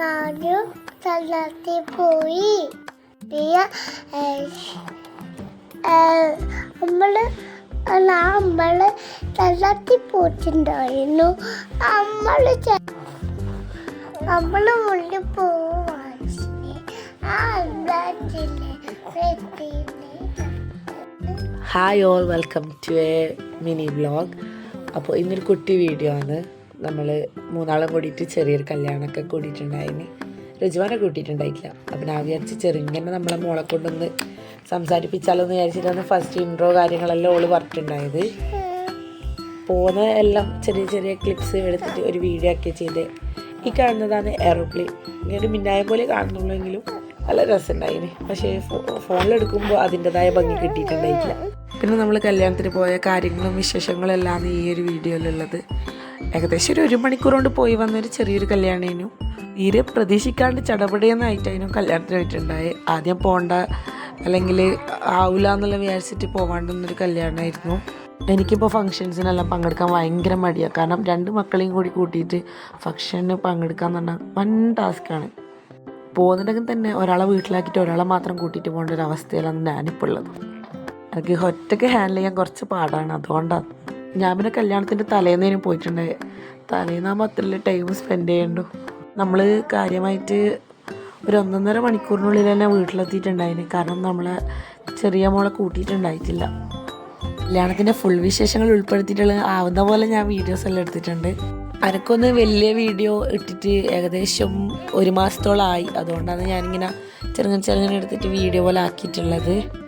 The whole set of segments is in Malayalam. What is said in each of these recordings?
ഞാനും സ്ഥലത്തിൽ പോയി. പിന്നെ നമ്മൾ നമ്മൾ സ്ഥലത്തിൽ പോയിട്ടുണ്ടായിരുന്നു. നമ്മൾ നമ്മൾ മുന്നിൽ പോവാണ് hi all welcome to a mini vlog അപ്പോൾ ഇന്നൊരു കുട്ടി വീഡിയോ ആണ്. നമ്മൾ മൂന്നാളും കൂടിയിട്ട് ചെറിയൊരു കല്യാണമൊക്കെ കൂടിയിട്ടുണ്ടായിന്. രജുവാനെ കൂട്ടിയിട്ടുണ്ടായിട്ടില്ല. അപ്പം ഞാൻ വിചാരിച്ച് ചെറുങ്ങനെ നമ്മളെ മോളെ കൊണ്ടൊന്ന് സംസാരിപ്പിച്ചാലോ എന്ന് വിചാരിച്ചിട്ടാണ് ഫസ്റ്റ് ഇൻട്രോ കാര്യങ്ങളെല്ലാം ഓൾ പറഞ്ഞിട്ടുണ്ടായത്. പോകുന്ന എല്ലാം ചെറിയ ചെറിയ ക്ലിപ്സ് എടുത്തിട്ട് ഒരു വീഡിയോ ആക്കി ചെയ്ത്. ഈ കാണുന്നതാണ് എയറോപ്ലെയിൻ ഇങ്ങനെ മിന്നായ പോലെ കാണുന്നുള്ളെങ്കിലും നല്ല രസമുണ്ടായിന്. പക്ഷേ ഫോണിലെടുക്കുമ്പോൾ അതിന്റെതായ ഭംഗി കിട്ടിയിട്ടുണ്ടായിട്ടില്ല. പിന്നെ നമ്മൾ കല്യാണത്തിന് പോയ കാര്യങ്ങളും വിശേഷങ്ങളും എല്ലാം ഈ ഒരു വീഡിയോയിലുള്ളത് ഏകദേശം ഒരു ഒരു മണിക്കൂർ കൊണ്ട് പോയി വന്നൊരു ചെറിയൊരു കല്യാണേനു തീരെ പ്രതീക്ഷിക്കാണ്ട് ചടപടിയെന്നായിട്ടായിരുന്നു കല്യാണത്തിന് പോയിട്ടുണ്ടായി ആദ്യം പോണ്ട അല്ലെങ്കിൽ ആവില്ല എന്നുള്ള വിചാരിച്ചിട്ട് പോവാണ്ടെന്നൊരു കല്യാണമായിരുന്നു. എനിക്കിപ്പോൾ ഫങ്ഷൻസിനെല്ലാം പങ്കെടുക്കാൻ ഭയങ്കര മടിയാണ് കാരണം രണ്ട് മക്കളെയും കൂടി കൂട്ടിയിട്ട് ഫംഗ്ഷന് പങ്കെടുക്കുക എന്ന് പറഞ്ഞാൽ വൻ ടാസ്ക്കാണ് പോകുന്നുണ്ടെങ്കിൽ തന്നെ ഒരാളെ വീട്ടിലാക്കിയിട്ട് ഒരാളെ മാത്രം കൂട്ടിയിട്ട് പോകേണ്ട ഒരു അവസ്ഥയിലാണ് ഞാനിപ്പോൾ ഉള്ളത്. എനിക്ക് ഒറ്റയ്ക്ക് ഹാൻഡിൽ ചെയ്യാൻ കുറച്ച് പാടാണ്. അതുകൊണ്ടാണ് ഞാൻ പിന്നെ കല്യാണത്തിന്റെ തലേന്നേനും പോയിട്ടുണ്ട്. തലേന്നാകുമ്പോൾ അത്രയും ടൈം സ്പെൻഡ് ചെയ്യണ്ടു. നമ്മൾ കാര്യമായിട്ട് ഒരു ഒന്നൊന്നര മണിക്കൂറിനുള്ളിൽ തന്നെ വീട്ടിലെത്തിയിട്ടുണ്ടായിന്. കാരണം നമ്മളെ ചെറിയ മോളെ കൂട്ടിയിട്ടുണ്ടായിട്ടില്ല. കല്യാണത്തിന്റെ ഫുൾ വിശേഷങ്ങൾ ഉൾപ്പെടുത്തിയിട്ടുള്ള ആവുന്ന പോലെ ഞാൻ വീഡിയോസ് എല്ലാം എടുത്തിട്ടുണ്ട്. അനക്കൊന്ന് വലിയ വീഡിയോ ഇട്ടിട്ട് ഏകദേശം ഒരു മാസത്തോളമായി അതുകൊണ്ടാണ് ഞാനിങ്ങനെ ചെറുങ്ങനെ ചെറുങ്ങനെ എടുത്തിട്ട് വീഡിയോ പോലെ ആക്കിയിട്ടുള്ളത്.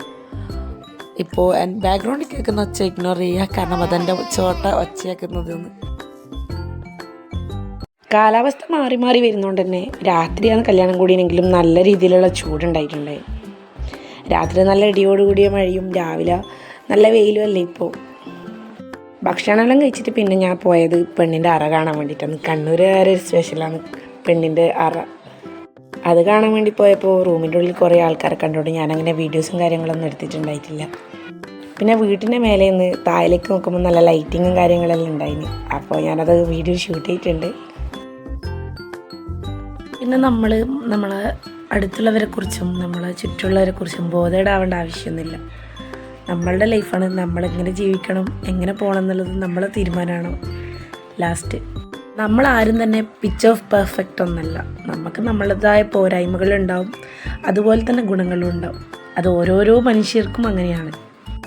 ഇപ്പോൾ ബാക്ക്ഗ്രൗണ്ടിൽ കേൾക്കുന്ന ഒച്ച ഇഗ്നോർ ചെയ്യുക. കാരണം അതെന്റെ ചോട്ട ഒച്ചയാക്കുന്നത് കാലാവസ്ഥ മാറി മാറി വരുന്നതുകൊണ്ട് തന്നെ രാത്രിയാണ് കല്യാണം കൂടിയെങ്കിലും നല്ല രീതിയിലുള്ള ചൂടുണ്ടായിട്ടുണ്ടായി. രാത്രി നല്ല ഇടിയോടുകൂടിയ മഴയും രാവിലെ നല്ല വെയിലും അല്ലേ ഇപ്പോൾ ഭക്ഷണമെല്ലാം കഴിച്ചിട്ട് പിന്നെ ഞാൻ പോയത് പെണ്ണിന്റെ അറ കാണാൻ വേണ്ടിയിട്ടാണ് കണ്ണൂർ വേറെ ഒരു സ്പെഷ്യലാണ് പെണ്ണിന്റെ അറ. അത് കാണാൻ വേണ്ടി പോയപ്പോൾ റൂമിന്റെ ഉള്ളിൽ കുറേ ആൾക്കാരെ കണ്ടുകൊണ്ട് ഞാനങ്ങനെ വീഡിയോസും കാര്യങ്ങളൊന്നും എടുത്തിട്ടുണ്ടായിട്ടില്ല. പിന്നെ വീട്ടിന്റെ മേലെ നിന്ന് താഴേക്ക് നോക്കുമ്പോൾ നല്ല ലൈറ്റിങ്ങും കാര്യങ്ങളെല്ലാം ഉണ്ടായിന്. അപ്പോൾ ഞാനത് വീഡിയോ ഷൂട്ട് ചെയ്തിട്ടുണ്ട്. പിന്നെ നമ്മൾ നമ്മളെ അടുത്തുള്ളവരെ കുറിച്ചും നമ്മളെ ചുറ്റുള്ളവരെ കുറിച്ചും ബോധേടാവേണ്ട ആവശ്യമൊന്നുമില്ല. നമ്മളുടെ ലൈഫാണ് നമ്മളെങ്ങനെ ജീവിക്കണം എങ്ങനെ പോകണം എന്നുള്ളത് നമ്മളെ തീരുമാനമാണ്. ലാസ്റ്റ് നമ്മൾ ആരും തന്നെ പിച്ച് ഓഫ് പെർഫെക്റ്റ് ഒന്നല്ല. നമുക്ക് നമ്മളതായ പോരായ്മകളുണ്ടാവും അതുപോലെ തന്നെ ഗുണങ്ങളും ഉണ്ടാവും. അത് ഓരോരോ മനുഷ്യർക്കും അങ്ങനെയാണ്.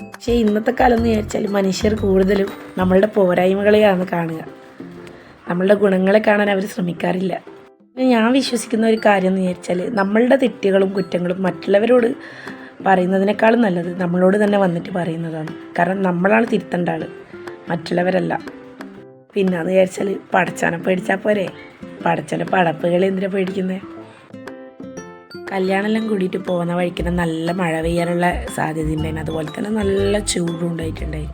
പക്ഷേ ഇന്നത്തെ കാലം എന്ന് വിചാരിച്ചാൽ മനുഷ്യർ കൂടുതലും നമ്മളുടെ പോരായ്മകളെയാണ് കാണുക. നമ്മളുടെ ഗുണങ്ങളെ കാണാൻ അവർ ശ്രമിക്കാറില്ല. ഞാൻ വിശ്വസിക്കുന്ന ഒരു കാര്യം എന്ന് വിചാരിച്ചാൽ നമ്മളുടെ തെറ്റുകളും കുറ്റങ്ങളും മറ്റുള്ളവരോട് പറയുന്നതിനേക്കാളും നല്ലത് നമ്മളോട് തന്നെ വന്നിട്ട് പറയുന്നതാണ്. കാരണം നമ്മളാണ് തിരുത്തേണ്ട ആൾ മറ്റുള്ളവരല്ല. പിന്നെ എന്ന് വിചാരിച്ചാൽ പടച്ചാനെ പേടിച്ചാൽ പോരെ? പടച്ചനെ പടപ്പുകൾ എന്തിനാ പേടിക്കുന്നത് കല്യാണമെല്ലാം കൂടിയിട്ട് പോകുന്ന വഴിക്കിന് നല്ല മഴ പെയ്യാനുള്ള സാധ്യത ഉണ്ടായിരുന്നു അതുപോലെ തന്നെ നല്ല ചൂടും ഉണ്ടായിട്ടുണ്ടായി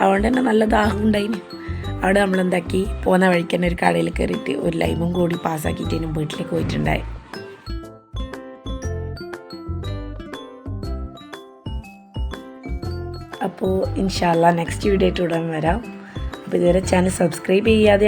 അതുകൊണ്ട് തന്നെ നല്ല ദാഹം ഉണ്ടായിന്. അവിടെ നമ്മൾ എന്താക്കി പോകുന്ന വഴിക്ക് തന്നെ ഒരു കടയിൽ കയറിയിട്ട് ഒരു ലൈമും കൂടി പാസ്സാക്കിയിട്ട് ഇനി വീട്ടിലേക്ക് പോയിട്ടുണ്ടായി. അപ്പോൾ ഇൻഷാല്ല നെക്സ്റ്റ് വീഡിയോ ആയിട്ട് ഉടൻ വരാം. അപ്പോൾ ഇതുവരെ ചാനൽ സബ്സ്ക്രൈബ് ചെയ്യാതെയാണ്